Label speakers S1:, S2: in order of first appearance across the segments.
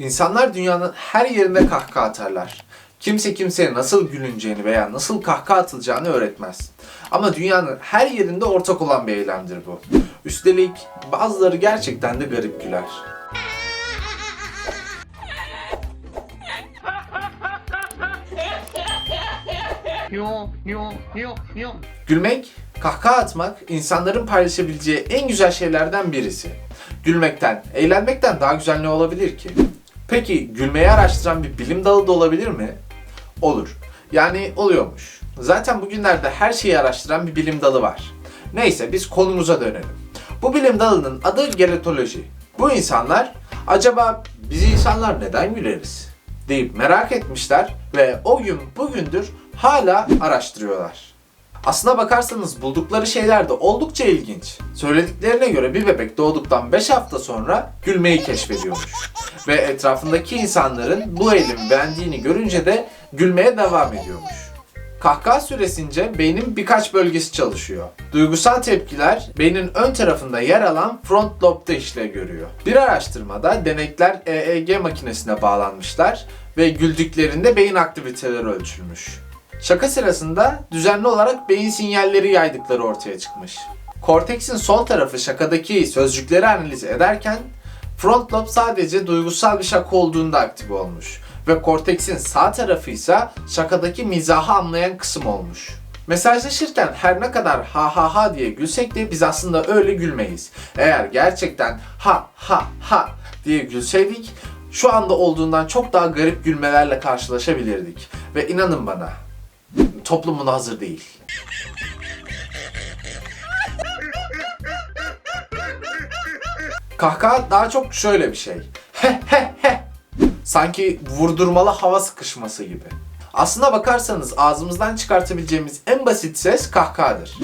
S1: İnsanlar dünyanın her yerinde kahkaha atarlar. Kimse kimseye nasıl gülüneceğini veya nasıl kahkaha atılacağını öğretmez. Ama dünyanın her yerinde ortak olan bir eylemdir bu. Üstelik bazıları gerçekten de garip güler. Gülmek, kahkaha atmak insanların paylaşabileceği en güzel şeylerden birisi. Gülmekten, eğlenmekten daha güzel ne olabilir ki? Peki gülmeyi araştıran bir bilim dalı da olabilir mi? Olur. Yani oluyormuş. Zaten bugünlerde her şeyi araştıran bir bilim dalı var. Neyse biz konumuza dönelim. Bu bilim dalının adı gelatoloji. Bu insanlar acaba biz insanlar neden güleriz deyip merak etmişler ve o gün bugündür hala araştırıyorlar. Aslına bakarsanız buldukları şeyler de oldukça ilginç. Söylediklerine göre bir bebek doğduktan 5 hafta sonra gülmeyi keşfediyormuş. Ve etrafındaki insanların bu eylemi beğendiğini görünce de gülmeye devam ediyormuş. Kahkaha süresince beynin birkaç bölgesi çalışıyor. Duygusal tepkiler beynin ön tarafında yer alan front lobda işlev görüyor. Bir araştırmada denekler EEG makinesine bağlanmışlar ve güldüklerinde beyin aktiviteleri ölçülmüş. Şaka sırasında düzenli olarak beyin sinyalleri yaydıkları ortaya çıkmış. Korteksin sol tarafı şakadaki sözcükleri analiz ederken front lob sadece duygusal bir şaka olduğunda aktif olmuş ve korteksin sağ tarafı ise şakadaki mizahı anlayan kısım olmuş. Mesajlaşırken her ne kadar ha ha ha diye gülsek de biz aslında öyle gülmeyiz. Eğer gerçekten ha ha ha diye gülseydik şu anda olduğundan çok daha garip gülmelerle karşılaşabilirdik. Ve inanın bana toplum buna hazır değil. Kahkaha daha çok şöyle bir şey. He he he. Sanki vurdurmalı hava sıkışması gibi. Aslına bakarsanız ağzımızdan çıkartabileceğimiz en basit ses kahkahadır.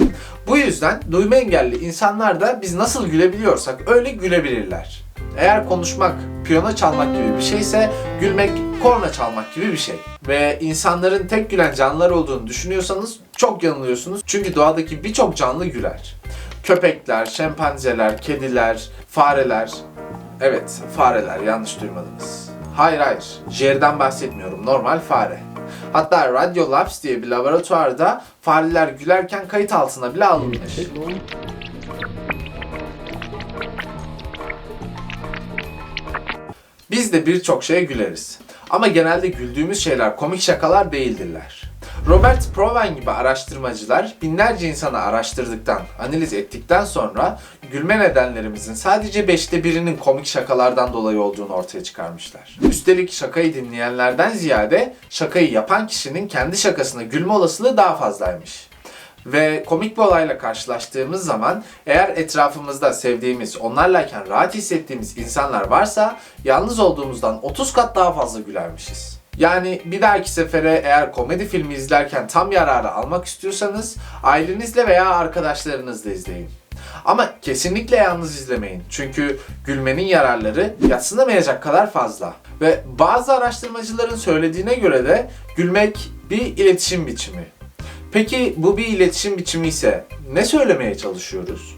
S1: Bu yüzden duyma engelli insanlar da biz nasıl gülebiliyorsak öyle gülebilirler. Eğer konuşmak, piyano çalmak gibi bir şeyse gülmek korna çalmak gibi bir şey. Ve insanların tek gülen canlılar olduğunu düşünüyorsanız çok yanılıyorsunuz. Çünkü doğadaki birçok canlı güler. Köpekler, şempanzeler, kediler, fareler. Evet, fareler yanlış duymadınız. Hayır hayır, Jerry'den bahsetmiyorum. Normal fare. Hatta Radio Labs diye bir laboratuvarda fareler gülerken kayıt altına bile alınmış. Biz de birçok şeye güleriz. Ama genelde güldüğümüz şeyler komik şakalar değildirler. Robert Proven gibi araştırmacılar binlerce insanı araştırdıktan, analiz ettikten sonra gülme nedenlerimizin sadece beşte birinin komik şakalardan dolayı olduğunu ortaya çıkarmışlar. Üstelik şakayı dinleyenlerden ziyade şakayı yapan kişinin kendi şakasına gülme olasılığı daha fazlaymış. Ve komik bir olayla karşılaştığımız zaman eğer etrafımızda sevdiğimiz, onlarlayken rahat hissettiğimiz insanlar varsa yalnız olduğumuzdan 30 kat daha fazla gülermişiz. Yani bir dahaki sefere eğer komedi filmi izlerken tam yararı almak istiyorsanız ailenizle veya arkadaşlarınızla izleyin. Ama kesinlikle yalnız izlemeyin. Çünkü gülmenin yararları yatsınamayacak kadar fazla. Ve bazı araştırmacıların söylediğine göre de gülmek bir iletişim biçimi. Peki bu bir iletişim biçimi ise ne söylemeye çalışıyoruz?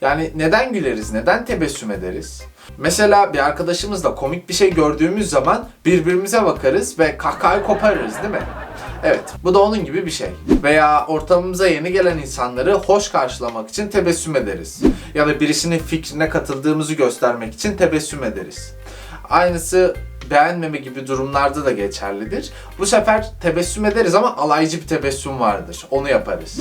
S1: Yani neden güleriz, neden tebessüm ederiz? Mesela bir arkadaşımızla komik bir şey gördüğümüz zaman birbirimize bakarız ve kahkahayı koparırız değil mi? Evet, bu da onun gibi bir şey. Veya ortamımıza yeni gelen insanları hoş karşılamak için tebessüm ederiz. Ya da birisinin fikrine katıldığımızı göstermek için tebessüm ederiz. Aynısı beğenmeme gibi durumlarda da geçerlidir. Bu sefer tebessüm ederiz ama alaycı bir tebessüm vardır. Onu yaparız.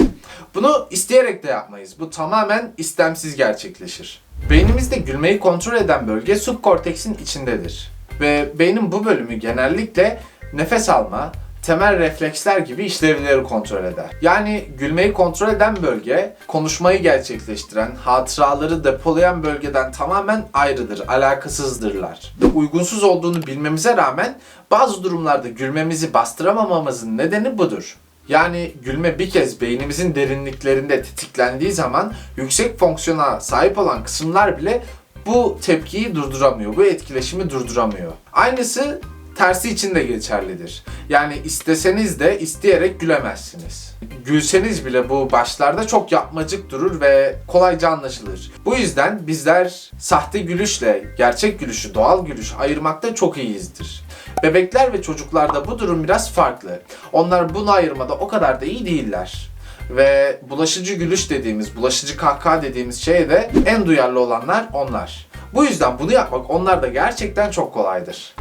S1: Bunu isteyerek de yapmayız. Bu tamamen istemsiz gerçekleşir. Beynimizde gülmeyi kontrol eden bölge subkorteksin içindedir. Ve beynin bu bölümü genellikle nefes alma, temel refleksler gibi işlevleri kontrol eder. Yani gülmeyi kontrol eden bölge, konuşmayı gerçekleştiren, hatıraları depolayan bölgeden tamamen ayrıdır, alakasızdırlar. Uygunsuz olduğunu bilmemize rağmen bazı durumlarda gülmemizi bastıramamamızın nedeni budur. Yani gülme bir kez beynimizin derinliklerinde tetiklendiği zaman yüksek fonksiyona sahip olan kısımlar bile bu tepkiyi durduramıyor, bu etkileşimi durduramıyor. Aynısı tersi için de geçerlidir. Yani isteseniz de isteyerek gülemezsiniz. Gülseniz bile bu başlarda çok yapmacık durur ve kolayca anlaşılır. Bu yüzden bizler sahte gülüşle gerçek gülüşü, doğal gülüşü ayırmakta çok iyiyizdir. Bebekler ve çocuklarda bu durum biraz farklı. Onlar bunu ayırmada o kadar da iyi değiller. Ve bulaşıcı gülüş dediğimiz, bulaşıcı kahkaha dediğimiz şeye de en duyarlı olanlar onlar. Bu yüzden bunu yapmak onlarda gerçekten çok kolaydır.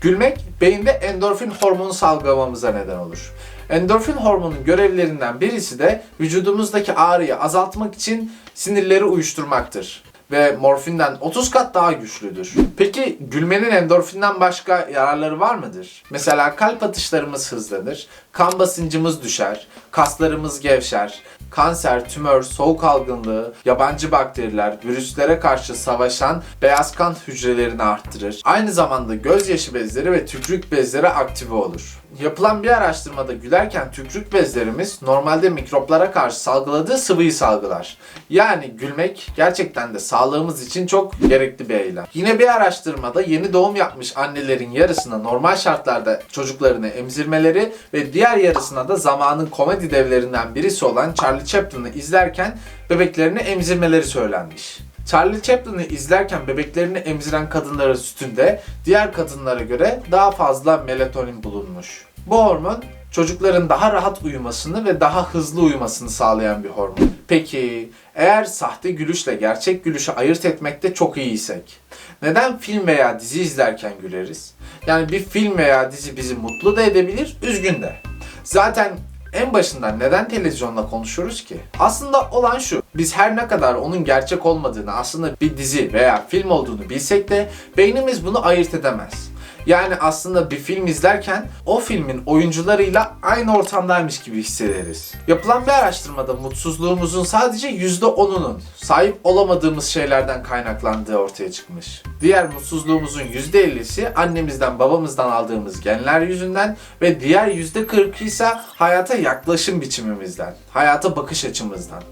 S1: Gülmek beyinde endorfin hormonu salgılamamıza neden olur. Endorfin hormonun görevlerinden birisi de vücudumuzdaki ağrıyı azaltmak için sinirleri uyuşturmaktır ve morfinden 30 kat daha güçlüdür. Peki gülmenin endorfinden başka yararları var mıdır? Mesela kalp atışlarımız hızlanır, kan basıncımız düşer, kaslarımız gevşer, kanser, tümör, soğuk algınlığı, yabancı bakteriler, virüslere karşı savaşan beyaz kan hücrelerini arttırır. Aynı zamanda gözyaşı bezleri ve tükürük bezleri aktive olur. Yapılan bir araştırmada gülerken tükürük bezlerimiz normalde mikroplara karşı salgıladığı sıvıyı salgılar. Yani gülmek gerçekten de sağlığımız için çok gerekli bir eylem. Yine bir araştırmada yeni doğum yapmış annelerin yarısına normal şartlarda çocuklarını emzirmeleri ve diğer yarısına da zamanın komedi devlerinden birisi olan Charlie Chaplin'i izlerken bebeklerini emzirmeleri söylenmiş. Charlie Chaplin'i izlerken bebeklerini emziren kadınların sütünde diğer kadınlara göre daha fazla melatonin bulunmuş. Bu hormon çocukların daha rahat uyumasını ve daha hızlı uyumasını sağlayan bir hormon. Peki eğer sahte gülüşle gerçek gülüşü ayırt etmekte çok iyiysek neden film veya dizi izlerken güleriz? Yani bir film veya dizi bizi mutlu da edebilir, üzgün de. Zaten en başından neden televizyonla konuşuyoruz ki? Aslında olan şu. Biz her ne kadar onun gerçek olmadığını, aslında bir dizi veya film olduğunu bilsek de beynimiz bunu ayırt edemez. Yani aslında bir film izlerken o filmin oyuncularıyla aynı ortamdaymış gibi hissederiz. Yapılan bir araştırmada mutsuzluğumuzun sadece %10'unun sahip olamadığımız şeylerden kaynaklandığı ortaya çıkmış. Diğer mutsuzluğumuzun %50'si annemizden babamızdan aldığımız genler yüzünden ve diğer %40'ı ise hayata yaklaşım biçimimizden, hayata bakış açımızdan.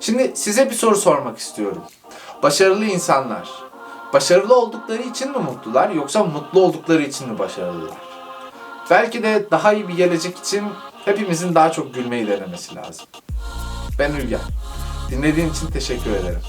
S1: Şimdi size bir soru sormak istiyorum. Başarılı insanlar başarılı oldukları için mi mutlular yoksa mutlu oldukları için mi başarılılar? Belki de daha iyi bir gelecek için hepimizin daha çok gülmeyi denemesi lazım. Ben Ülgen. Dinlediğin için teşekkür ederim.